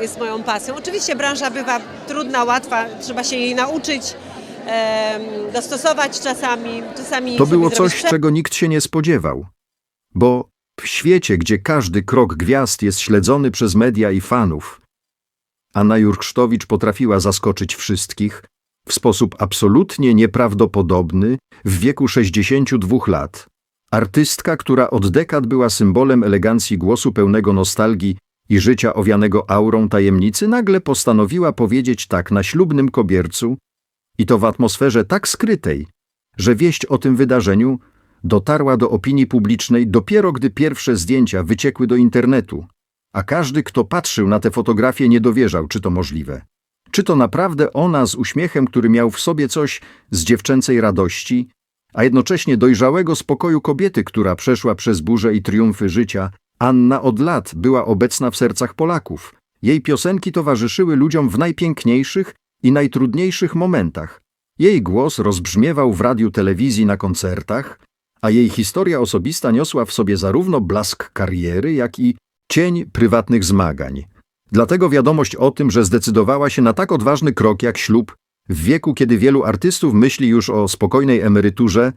Jest moją pasją. Oczywiście branża bywa trudna, łatwa, trzeba się jej nauczyć, em, dostosować czasami. czasami To sobie było zrobić coś, czego nikt się nie spodziewał. Bo w świecie, gdzie każdy krok gwiazd jest śledzony przez media i fanów, Anna Jurksztowicz potrafiła zaskoczyć wszystkich w sposób absolutnie nieprawdopodobny w wieku 62 lat. Artystka, która od dekad była symbolem elegancji głosu pełnego nostalgii i życia owianego aurą tajemnicy, nagle postanowiła powiedzieć tak na ślubnym kobiercu i to w atmosferze tak skrytej, że wieść o tym wydarzeniu dotarła do opinii publicznej dopiero gdy pierwsze zdjęcia wyciekły do internetu, a każdy, kto patrzył na te fotografie, nie dowierzał, czy to możliwe. Czy to naprawdę ona z uśmiechem, który miał w sobie coś z dziewczęcej radości, a jednocześnie dojrzałego spokoju kobiety, która przeszła przez burze i triumfy życia, Anna od lat była obecna w sercach Polaków. Jej piosenki towarzyszyły ludziom w najpiękniejszych i najtrudniejszych momentach. Jej głos rozbrzmiewał w radiu telewizji na koncertach, a jej historia osobista niosła w sobie zarówno blask kariery, jak i cień prywatnych zmagań. Dlatego wiadomość o tym, że zdecydowała się na tak odważny krok jak ślub, w wieku, kiedy wielu artystów myśli już o spokojnej emeryturze,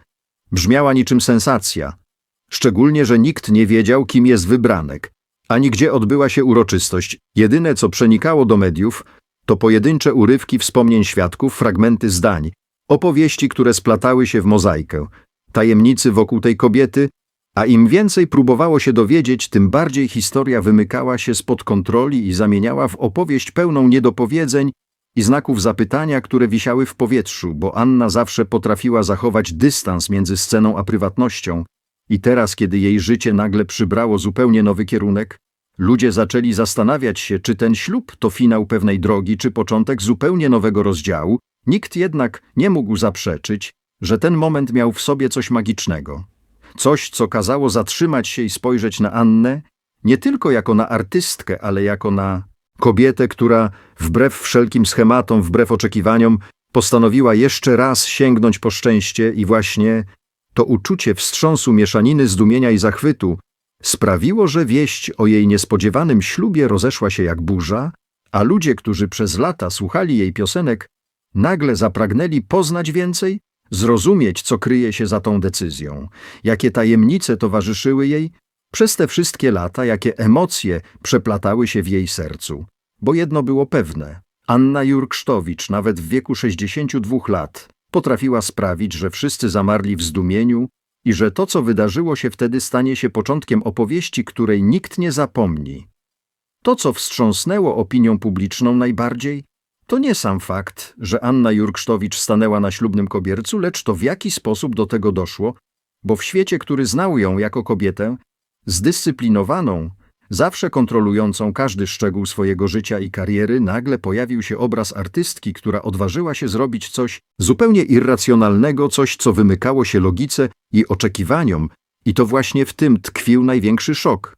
brzmiała niczym sensacja. Szczególnie, że nikt nie wiedział, kim jest wybranek, ani gdzie odbyła się uroczystość. Jedyne, co przenikało do mediów, to pojedyncze urywki wspomnień świadków, fragmenty zdań, opowieści, które splatały się w mozaikę, tajemnicy wokół tej kobiety, a im więcej próbowało się dowiedzieć, tym bardziej historia wymykała się spod kontroli i zamieniała w opowieść pełną niedopowiedzeń i znaków zapytania, które wisiały w powietrzu, bo Anna zawsze potrafiła zachować dystans między sceną a prywatnością. I teraz, kiedy jej życie nagle przybrało zupełnie nowy kierunek, ludzie zaczęli zastanawiać się, czy ten ślub to finał pewnej drogi, czy początek zupełnie nowego rozdziału. Nikt jednak nie mógł zaprzeczyć, że ten moment miał w sobie coś magicznego. Coś, co kazało zatrzymać się i spojrzeć na Annę, nie tylko jako na artystkę, ale jako na kobietę, która wbrew wszelkim schematom, wbrew oczekiwaniom, postanowiła jeszcze raz sięgnąć po szczęście i właśnie to uczucie wstrząsu mieszaniny zdumienia i zachwytu sprawiło, że wieść o jej niespodziewanym ślubie rozeszła się jak burza, a ludzie, którzy przez lata słuchali jej piosenek, nagle zapragnęli poznać więcej, zrozumieć, co kryje się za tą decyzją, jakie tajemnice towarzyszyły jej przez te wszystkie lata, jakie emocje przeplatały się w jej sercu. Bo jedno było pewne: Anna Jurksztowicz, nawet w wieku 62 lat, potrafiła sprawić, że wszyscy zamarli w zdumieniu i że to, co wydarzyło się wtedy, stanie się początkiem opowieści, której nikt nie zapomni. To, co wstrząsnęło opinią publiczną najbardziej, to nie sam fakt, że Anna Jurksztowicz stanęła na ślubnym kobiercu, lecz to w jaki sposób do tego doszło, bo w świecie, który znał ją jako kobietę, zdyscyplinowaną, zawsze kontrolującą każdy szczegół swojego życia i kariery, nagle pojawił się obraz artystki, która odważyła się zrobić coś zupełnie irracjonalnego, coś, co wymykało się logice i oczekiwaniom, i to właśnie w tym tkwił największy szok.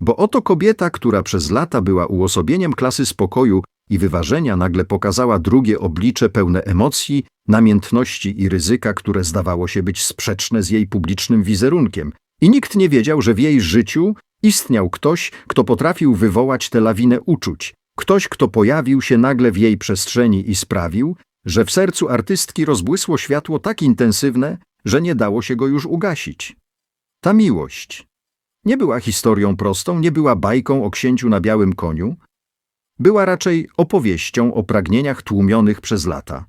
Bo oto kobieta, która przez lata była uosobieniem klasy spokoju i wyważenia, nagle pokazała drugie oblicze pełne emocji, namiętności i ryzyka, które zdawało się być sprzeczne z jej publicznym wizerunkiem. I nikt nie wiedział, że w jej życiu istniał ktoś, kto potrafił wywołać tę lawinę uczuć, ktoś, kto pojawił się nagle w jej przestrzeni i sprawił, że w sercu artystki rozbłysło światło tak intensywne, że nie dało się go już ugasić. Ta miłość nie była historią prostą, nie była bajką o księciu na białym koniu, była raczej opowieścią o pragnieniach tłumionych przez lata.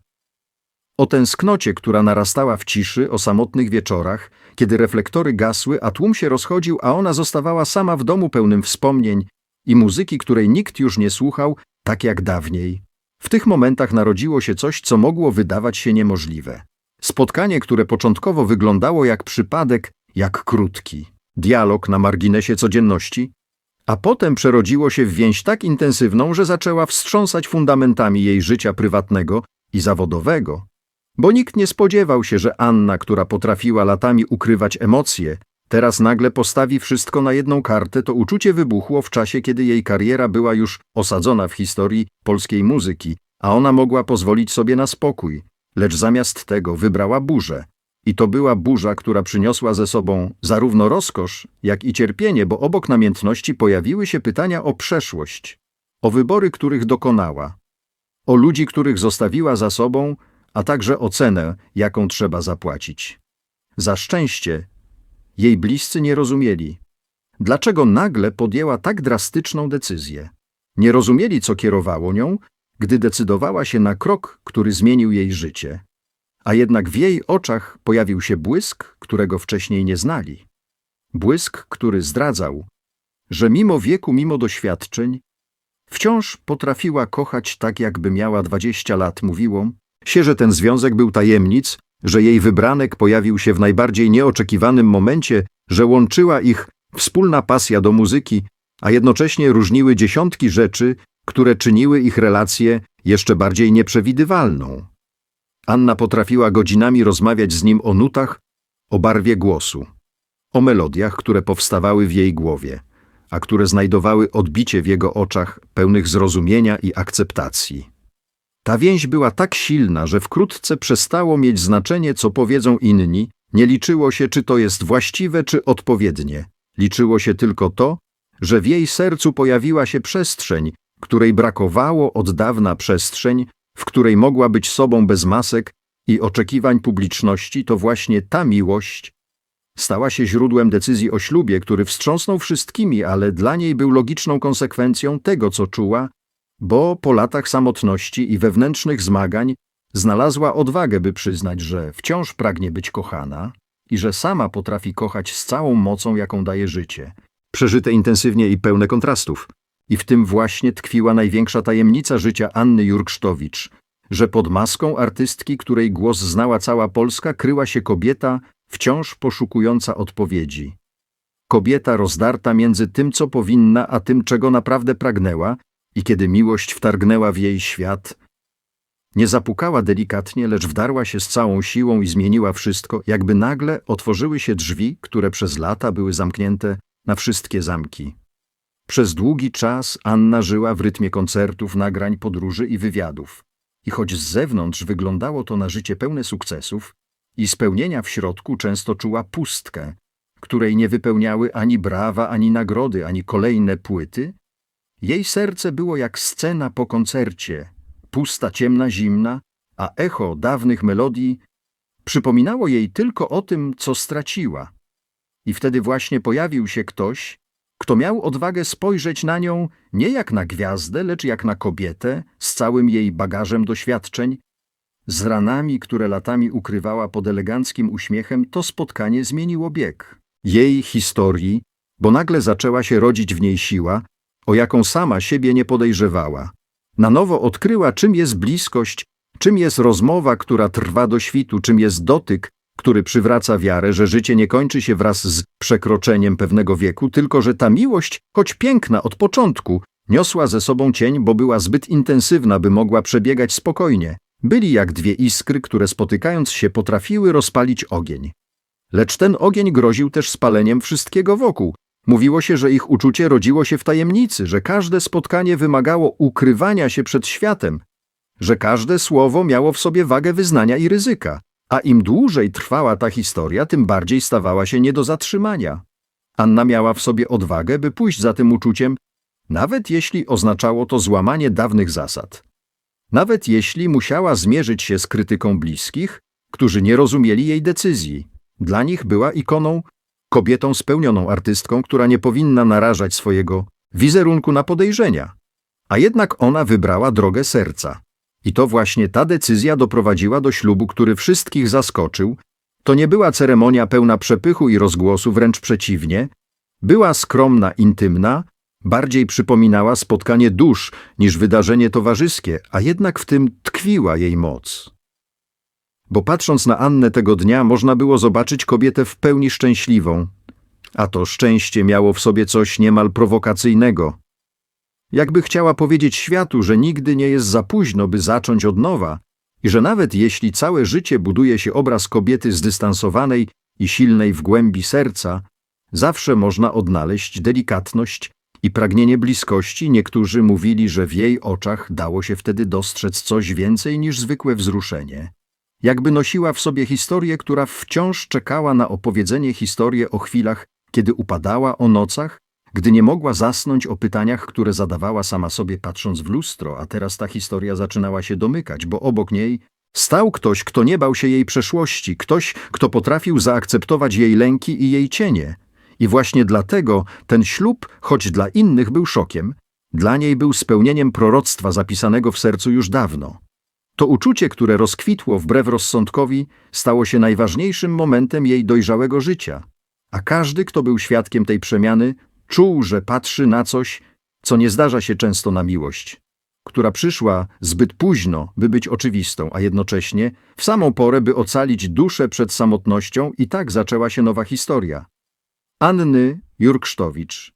O tęsknocie, która narastała w ciszy, o samotnych wieczorach, kiedy reflektory gasły, a tłum się rozchodził, a ona zostawała sama w domu pełnym wspomnień i muzyki, której nikt już nie słuchał, tak jak dawniej. W tych momentach narodziło się coś, co mogło wydawać się niemożliwe. Spotkanie, które początkowo wyglądało jak przypadek, jak krótki. Dialog na marginesie codzienności, a potem przerodziło się w więź tak intensywną, że zaczęła wstrząsać fundamentami jej życia prywatnego i zawodowego. Bo nikt nie spodziewał się, że Anna, która potrafiła latami ukrywać emocje, teraz nagle postawi wszystko na jedną kartę, to uczucie wybuchło w czasie, kiedy jej kariera była już osadzona w historii polskiej muzyki, a ona mogła pozwolić sobie na spokój, lecz zamiast tego wybrała burzę. I to była burza, która przyniosła ze sobą zarówno rozkosz, jak i cierpienie, bo obok namiętności pojawiły się pytania o przeszłość, o wybory, których dokonała, o ludzi, których zostawiła za sobą, a także o cenę, jaką trzeba zapłacić. Za szczęście jej bliscy nie rozumieli, dlaczego nagle podjęła tak drastyczną decyzję. Nie rozumieli, co kierowało nią, gdy decydowała się na krok, który zmienił jej życie. A jednak w jej oczach pojawił się błysk, którego wcześniej nie znali. Błysk, który zdradzał, że mimo wieku, mimo doświadczeń, wciąż potrafiła kochać tak, jakby miała dwadzieścia lat, mówiło się, że ten związek był tajemnic, że jej wybranek pojawił się w najbardziej nieoczekiwanym momencie, że łączyła ich wspólna pasja do muzyki, a jednocześnie różniły dziesiątki rzeczy, które czyniły ich relację jeszcze bardziej nieprzewidywalną. Anna potrafiła godzinami rozmawiać z nim o nutach, o barwie głosu, o melodiach, które powstawały w jej głowie, a które znajdowały odbicie w jego oczach pełnych zrozumienia i akceptacji. Ta więź była tak silna, że wkrótce przestało mieć znaczenie, co powiedzą inni, nie liczyło się, czy to jest właściwe, czy odpowiednie. Liczyło się tylko to, że w jej sercu pojawiła się przestrzeń, której brakowało od dawna przestrzeń, w której mogła być sobą bez masek i oczekiwań publiczności, to właśnie ta miłość stała się źródłem decyzji o ślubie, który wstrząsnął wszystkimi, ale dla niej był logiczną konsekwencją tego, co czuła, bo po latach samotności i wewnętrznych zmagań znalazła odwagę, by przyznać, że wciąż pragnie być kochana i że sama potrafi kochać z całą mocą, jaką daje życie, przeżyte intensywnie i pełne kontrastów. I w tym właśnie tkwiła największa tajemnica życia Anny Jurksztowicz, że pod maską artystki, której głos znała cała Polska, kryła się kobieta wciąż poszukująca odpowiedzi. Kobieta rozdarta między tym, co powinna, a tym, czego naprawdę pragnęła, i kiedy miłość wtargnęła w jej świat, nie zapukała delikatnie, lecz wdarła się z całą siłą i zmieniła wszystko, jakby nagle otworzyły się drzwi, które przez lata były zamknięte na wszystkie zamki. Przez długi czas Anna żyła w rytmie koncertów, nagrań, podróży i wywiadów. I choć z zewnątrz wyglądało to na życie pełne sukcesów i spełnienia w środku często czuła pustkę, której nie wypełniały ani brawa, ani nagrody, ani kolejne płyty, jej serce było jak scena po koncercie, pusta, ciemna, zimna, a echo dawnych melodii przypominało jej tylko o tym, co straciła. I wtedy właśnie pojawił się ktoś, kto miał odwagę spojrzeć na nią nie jak na gwiazdę, lecz jak na kobietę z całym jej bagażem doświadczeń, z ranami, które latami ukrywała pod eleganckim uśmiechem, to spotkanie zmieniło bieg. Jej historii, bo nagle zaczęła się rodzić w niej siła, o jaką sama siebie nie podejrzewała. Na nowo odkryła, czym jest bliskość, czym jest rozmowa, która trwa do świtu, czym jest dotyk, który przywraca wiarę, że życie nie kończy się wraz z przekroczeniem pewnego wieku, tylko że ta miłość, choć piękna od początku, niosła ze sobą cień, bo była zbyt intensywna, by mogła przebiegać spokojnie. Byli jak dwie iskry, które spotykając się potrafiły rozpalić ogień. Lecz ten ogień groził też spaleniem wszystkiego wokół. Mówiło się, że ich uczucie rodziło się w tajemnicy, że każde spotkanie wymagało ukrywania się przed światem, że każde słowo miało w sobie wagę wyznania i ryzyka. A im dłużej trwała ta historia, tym bardziej stawała się nie do zatrzymania. Anna miała w sobie odwagę, by pójść za tym uczuciem, nawet jeśli oznaczało to złamanie dawnych zasad. Nawet jeśli musiała zmierzyć się z krytyką bliskich, którzy nie rozumieli jej decyzji. Dla nich była ikoną, kobietą spełnioną artystką, która nie powinna narażać swojego wizerunku na podejrzenia. A jednak ona wybrała drogę serca. I to właśnie ta decyzja doprowadziła do ślubu, który wszystkich zaskoczył. To nie była ceremonia pełna przepychu i rozgłosu, wręcz przeciwnie. Była skromna, intymna, bardziej przypominała spotkanie dusz niż wydarzenie towarzyskie, a jednak w tym tkwiła jej moc. Bo patrząc na Annę tego dnia, można było zobaczyć kobietę w pełni szczęśliwą, a to szczęście miało w sobie coś niemal prowokacyjnego. Jakby chciała powiedzieć światu, że nigdy nie jest za późno, by zacząć od nowa i że nawet jeśli całe życie buduje się obraz kobiety zdystansowanej i silnej w głębi serca, zawsze można odnaleźć delikatność i pragnienie bliskości. Niektórzy mówili, że w jej oczach dało się wtedy dostrzec coś więcej niż zwykłe wzruszenie. Jakby nosiła w sobie historię, która wciąż czekała na opowiedzenie historię o chwilach, kiedy upadała o nocach, gdy nie mogła zasnąć o pytaniach, które zadawała sama sobie patrząc w lustro, a teraz ta historia zaczynała się domykać, bo obok niej stał ktoś, kto nie bał się jej przeszłości, ktoś, kto potrafił zaakceptować jej lęki i jej cienie. I właśnie dlatego ten ślub, choć dla innych był szokiem, dla niej był spełnieniem proroctwa zapisanego w sercu już dawno. To uczucie, które rozkwitło wbrew rozsądkowi, stało się najważniejszym momentem jej dojrzałego życia. A każdy, kto był świadkiem tej przemiany, czuł, że patrzy na coś, co nie zdarza się często na miłość, która przyszła zbyt późno, by być oczywistą, a jednocześnie w samą porę, by ocalić duszę przed samotnością i tak zaczęła się nowa historia. Anny Jurksztowicz.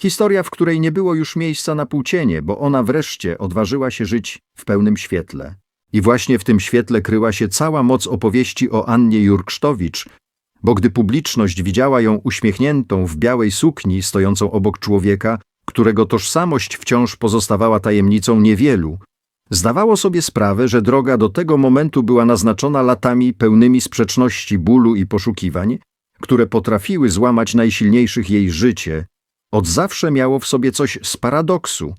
Historia, w której nie było już miejsca na płócienie, bo ona wreszcie odważyła się żyć w pełnym świetle. I właśnie w tym świetle kryła się cała moc opowieści o Annie Jurksztowicz, bo gdy publiczność widziała ją uśmiechniętą w białej sukni stojącą obok człowieka, którego tożsamość wciąż pozostawała tajemnicą niewielu, zdawało sobie sprawę, że droga do tego momentu była naznaczona latami pełnymi sprzeczności bólu i poszukiwań, które potrafiły złamać najsilniejszych jej życie, od zawsze miało w sobie coś z paradoksu,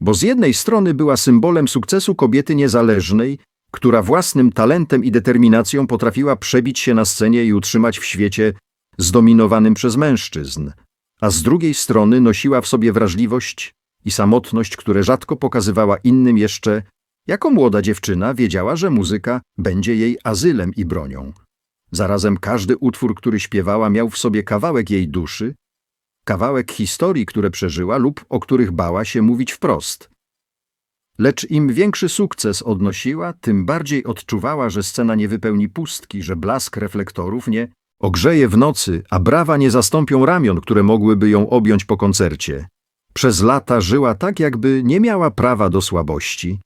bo z jednej strony była symbolem sukcesu kobiety niezależnej, która własnym talentem i determinacją potrafiła przebić się na scenie i utrzymać w świecie zdominowanym przez mężczyzn, a z drugiej strony nosiła w sobie wrażliwość i samotność, które rzadko pokazywała innym jeszcze, jako młoda dziewczyna wiedziała, że muzyka będzie jej azylem i bronią. Zarazem każdy utwór, który śpiewała, miał w sobie kawałek jej duszy, kawałek historii, które przeżyła lub o których bała się mówić wprost. Lecz im większy sukces odnosiła, tym bardziej odczuwała, że scena nie wypełni pustki, że blask reflektorów nie ogrzeje w nocy, a brawa nie zastąpią ramion, które mogłyby ją objąć po koncercie. Przez lata żyła tak, jakby nie miała prawa do słabości.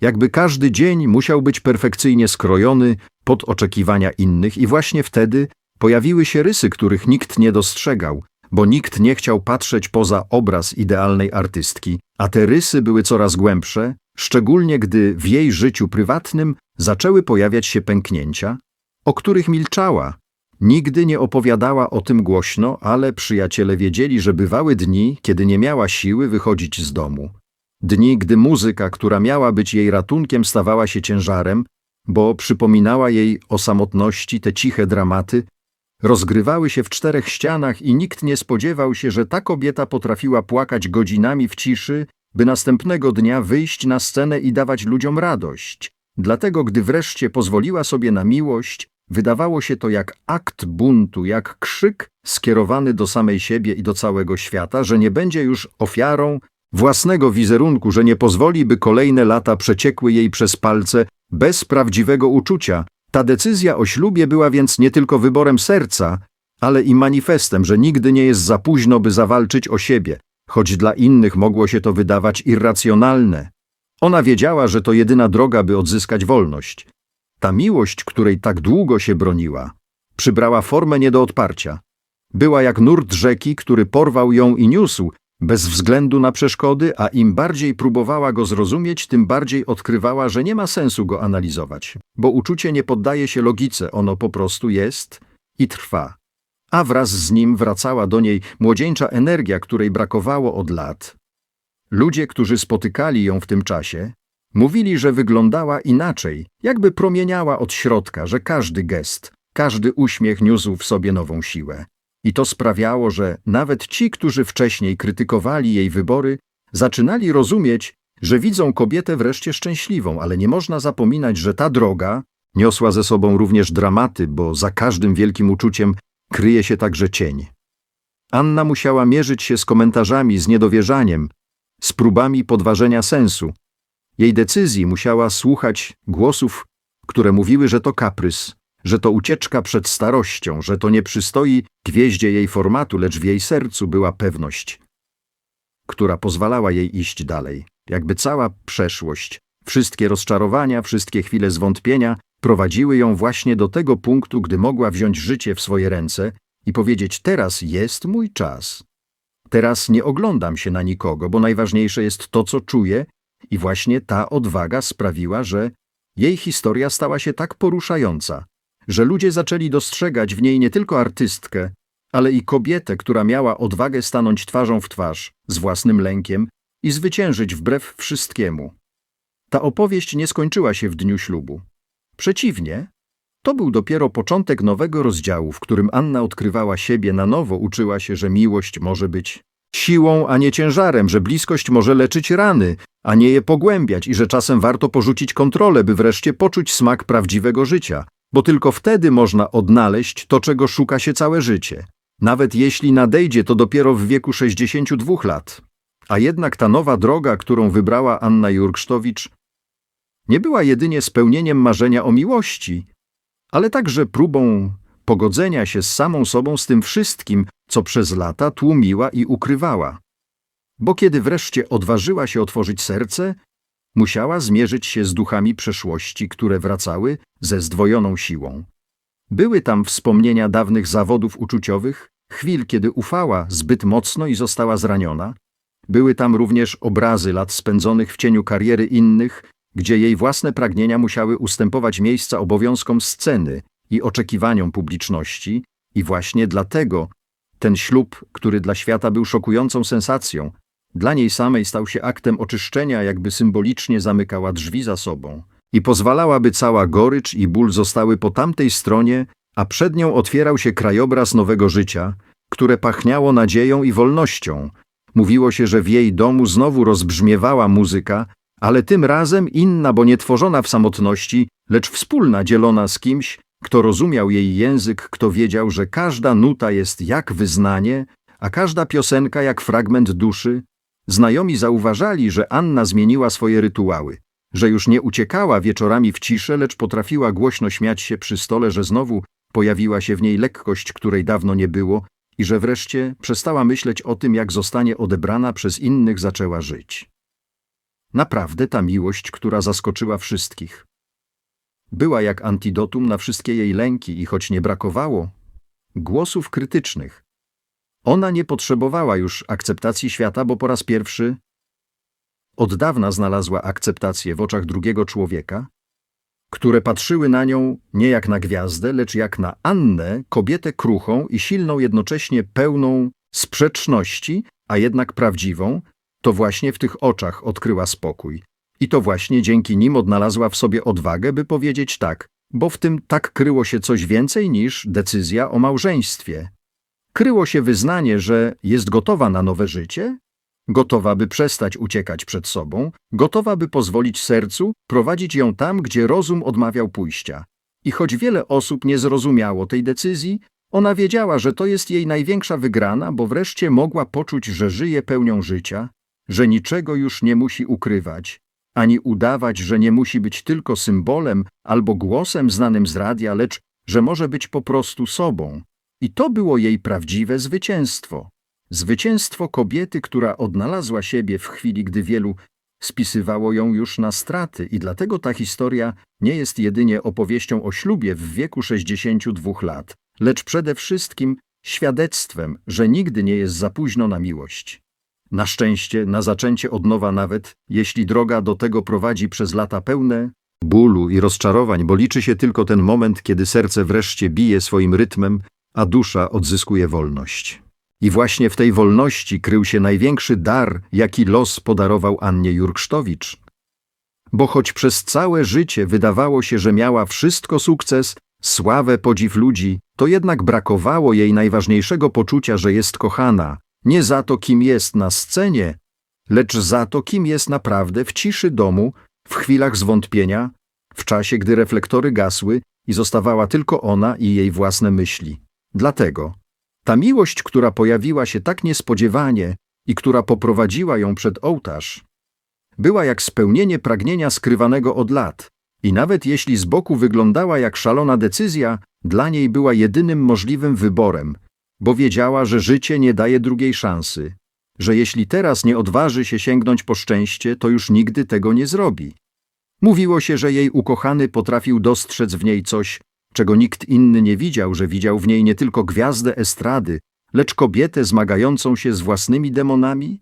Jakby każdy dzień musiał być perfekcyjnie skrojony pod oczekiwania innych i właśnie wtedy pojawiły się rysy, których nikt nie dostrzegał, bo nikt nie chciał patrzeć poza obraz idealnej artystki, a te rysy były coraz głębsze, szczególnie gdy w jej życiu prywatnym zaczęły pojawiać się pęknięcia, o których milczała. Nigdy nie opowiadała o tym głośno, ale przyjaciele wiedzieli, że bywały dni, kiedy nie miała siły wychodzić z domu. Dni, gdy muzyka, która miała być jej ratunkiem, stawała się ciężarem, bo przypominała jej o samotności te ciche dramaty, rozgrywały się w czterech ścianach i nikt nie spodziewał się, że ta kobieta potrafiła płakać godzinami w ciszy, by następnego dnia wyjść na scenę i dawać ludziom radość. Dlatego, gdy wreszcie pozwoliła sobie na miłość, wydawało się to jak akt buntu, jak krzyk skierowany do samej siebie i do całego świata, że nie będzie już ofiarą własnego wizerunku, że nie pozwoli, by kolejne lata przeciekły jej przez palce bez prawdziwego uczucia, ta decyzja o ślubie była więc nie tylko wyborem serca, ale i manifestem, że nigdy nie jest za późno, by zawalczyć o siebie, choć dla innych mogło się to wydawać irracjonalne. Ona wiedziała, że to jedyna droga, by odzyskać wolność. Ta miłość, której tak długo się broniła, przybrała formę nie do odparcia. Była jak nurt rzeki, który porwał ją i niósł, bez względu na przeszkody, a im bardziej próbowała go zrozumieć, tym bardziej odkrywała, że nie ma sensu go analizować, bo uczucie nie poddaje się logice, ono po prostu jest i trwa. A wraz z nim wracała do niej młodzieńcza energia, której brakowało od lat. Ludzie, którzy spotykali ją w tym czasie, mówili, że wyglądała inaczej, jakby promieniała od środka, że każdy gest, każdy uśmiech niósł w sobie nową siłę. I to sprawiało, że nawet ci, którzy wcześniej krytykowali jej wybory, zaczynali rozumieć, że widzą kobietę wreszcie szczęśliwą, ale nie można zapominać, że ta droga niosła ze sobą również dramaty, bo za każdym wielkim uczuciem kryje się także cień. Anna musiała mierzyć się z komentarzami, z niedowierzaniem, z próbami podważenia sensu. Jej decyzji musiała słuchać głosów, które mówiły, że to kaprys, że to ucieczka przed starością, że to nie przystoi gwieździe jej formatu, lecz w jej sercu była pewność, która pozwalała jej iść dalej. Jakby cała przeszłość, wszystkie rozczarowania, wszystkie chwile zwątpienia prowadziły ją właśnie do tego punktu, gdy mogła wziąć życie w swoje ręce i powiedzieć: Teraz jest mój czas. Teraz nie oglądam się na nikogo, bo najważniejsze jest to, co czuję, i właśnie ta odwaga sprawiła, że jej historia stała się tak poruszająca, że ludzie zaczęli dostrzegać w niej nie tylko artystkę, ale i kobietę, która miała odwagę stanąć twarzą w twarz z własnym lękiem i zwyciężyć wbrew wszystkiemu. Ta opowieść nie skończyła się w dniu ślubu. Przeciwnie, to był dopiero początek nowego rozdziału, w którym Anna odkrywała siebie na nowo, uczyła się, że miłość może być siłą, a nie ciężarem, że bliskość może leczyć rany, a nie je pogłębiać i że czasem warto porzucić kontrolę, by wreszcie poczuć smak prawdziwego życia, bo tylko wtedy można odnaleźć to, czego szuka się całe życie. Nawet jeśli nadejdzie to dopiero w wieku 62 lat. A jednak ta nowa droga, którą wybrała Anna Jurksztowicz, nie była jedynie spełnieniem marzenia o miłości, ale także próbą pogodzenia się z samą sobą z tym wszystkim, co przez lata tłumiła i ukrywała. Bo kiedy wreszcie odważyła się otworzyć serce, musiała zmierzyć się z duchami przeszłości, które wracały ze zdwojoną siłą. Były tam wspomnienia dawnych zawodów uczuciowych, chwil, kiedy ufała zbyt mocno i została zraniona. Były tam również obrazy lat spędzonych w cieniu kariery innych, gdzie jej własne pragnienia musiały ustępować miejsca obowiązkom sceny i oczekiwaniom publiczności, i właśnie dlatego ten ślub, który dla świata był szokującą sensacją, dla niej samej stał się aktem oczyszczenia, jakby symbolicznie zamykała drzwi za sobą i pozwalała, by cała gorycz i ból zostały po tamtej stronie, a przed nią otwierał się krajobraz nowego życia, które pachniało nadzieją i wolnością. Mówiło się, że w jej domu znowu rozbrzmiewała muzyka, ale tym razem inna, bo nie tworzona w samotności, lecz wspólna, dzielona z kimś, kto rozumiał jej język, kto wiedział, że każda nuta jest jak wyznanie, a każda piosenka jak fragment duszy. Znajomi zauważali, że Anna zmieniła swoje rytuały, że już nie uciekała wieczorami w ciszę, lecz potrafiła głośno śmiać się przy stole, że znowu pojawiła się w niej lekkość, której dawno nie było i że wreszcie przestała myśleć o tym, jak zostanie odebrana przez innych, zaczęła żyć. Naprawdę ta miłość, która zaskoczyła wszystkich. Była jak antidotum na wszystkie jej lęki i choć nie brakowało głosów krytycznych, ona nie potrzebowała już akceptacji świata, bo po raz pierwszy od dawna znalazła akceptację w oczach drugiego człowieka, które patrzyły na nią nie jak na gwiazdę, lecz jak na Annę, kobietę kruchą i silną, jednocześnie pełną sprzeczności, a jednak prawdziwą, to właśnie w tych oczach odkryła spokój. I to właśnie dzięki nim odnalazła w sobie odwagę, by powiedzieć tak, bo w tym tak kryło się coś więcej niż decyzja o małżeństwie. Kryło się wyznanie, że jest gotowa na nowe życie, gotowa by przestać uciekać przed sobą, gotowa by pozwolić sercu prowadzić ją tam, gdzie rozum odmawiał pójścia. I choć wiele osób nie zrozumiało tej decyzji, ona wiedziała, że to jest jej największa wygrana, bo wreszcie mogła poczuć, że żyje pełnią życia, że niczego już nie musi ukrywać, ani udawać, że nie musi być tylko symbolem albo głosem znanym z radia, lecz że może być po prostu sobą. I to było jej prawdziwe zwycięstwo. Zwycięstwo kobiety, która odnalazła siebie w chwili, gdy wielu spisywało ją już na straty i dlatego ta historia nie jest jedynie opowieścią o ślubie w wieku 62 lat, lecz przede wszystkim świadectwem, że nigdy nie jest za późno na miłość. Na szczęście, na zaczęcie od nowa nawet, jeśli droga do tego prowadzi przez lata pełne bólu i rozczarowań, bo liczy się tylko ten moment, kiedy serce wreszcie bije swoim rytmem, a dusza odzyskuje wolność. I właśnie w tej wolności krył się największy dar, jaki los podarował Annie Jurksztowicz. Bo choć przez całe życie wydawało się, że miała wszystko sukces, sławę, podziw ludzi, to jednak brakowało jej najważniejszego poczucia, że jest kochana, nie za to, kim jest na scenie, lecz za to, kim jest naprawdę w ciszy domu, w chwilach zwątpienia, w czasie, gdy reflektory gasły i zostawała tylko ona i jej własne myśli. Dlatego ta miłość, która pojawiła się tak niespodziewanie i która poprowadziła ją przed ołtarz, była jak spełnienie pragnienia skrywanego od lat i nawet jeśli z boku wyglądała jak szalona decyzja, dla niej była jedynym możliwym wyborem, bo wiedziała, że życie nie daje drugiej szansy, że jeśli teraz nie odważy się sięgnąć po szczęście, to już nigdy tego nie zrobi. Mówiło się, że jej ukochany potrafił dostrzec w niej coś, czego nikt inny nie widział, że widział w niej nie tylko gwiazdę estrady, lecz kobietę zmagającą się z własnymi demonami?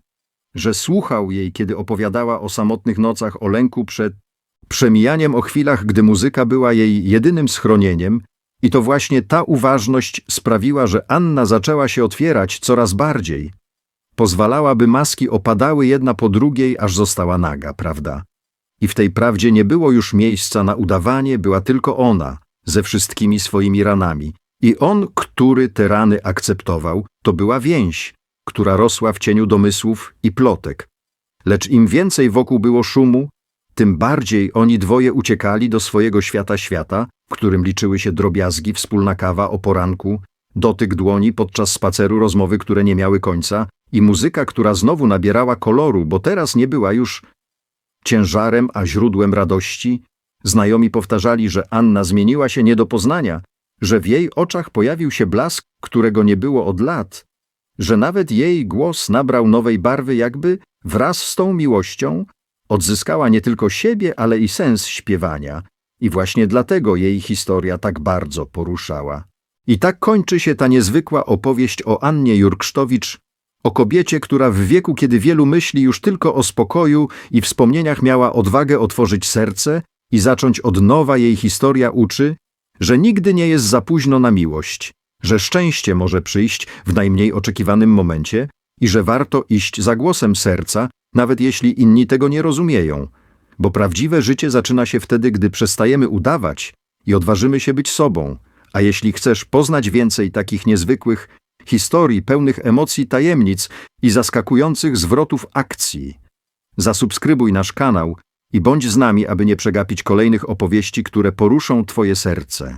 Że słuchał jej, kiedy opowiadała o samotnych nocach, o lęku przed przemijaniem, o chwilach, gdy muzyka była jej jedynym schronieniem I to właśnie ta uważność sprawiła, że Anna zaczęła się otwierać coraz bardziej. Pozwalała, by maski opadały jedna po drugiej, aż została naga, prawda? I w tej prawdzie nie było już miejsca na udawanie, była tylko ona, ze wszystkimi swoimi ranami. I on, który te rany akceptował, to była więź, która rosła w cieniu domysłów i plotek. Lecz im więcej wokół było szumu, tym bardziej oni dwoje uciekali do swojego świata świata, w którym liczyły się drobiazgi, wspólna kawa o poranku, dotyk dłoni podczas spaceru, rozmowy, które nie miały końca i muzyka, która znowu nabierała koloru, bo teraz nie była już ciężarem, a źródłem radości. Znajomi powtarzali, że Anna zmieniła się nie do poznania, że w jej oczach pojawił się blask, którego nie było od lat, że nawet jej głos nabrał nowej barwy, jakby wraz z tą miłością odzyskała nie tylko siebie, ale i sens śpiewania. I właśnie dlatego jej historia tak bardzo poruszała. I tak kończy się ta niezwykła opowieść o Annie Jurksztowicz, o kobiecie, która w wieku, kiedy wielu myśli już tylko o spokoju i wspomnieniach miała odwagę otworzyć serce i zacząć od nowa jej historia uczy, że nigdy nie jest za późno na miłość, że szczęście może przyjść w najmniej oczekiwanym momencie i że warto iść za głosem serca, nawet jeśli inni tego nie rozumieją, bo prawdziwe życie zaczyna się wtedy, gdy przestajemy udawać i odważymy się być sobą. A jeśli chcesz poznać więcej takich niezwykłych historii pełnych emocji, tajemnic i zaskakujących zwrotów akcji, zasubskrybuj nasz kanał i bądź z nami, aby nie przegapić kolejnych opowieści, które poruszą Twoje serce.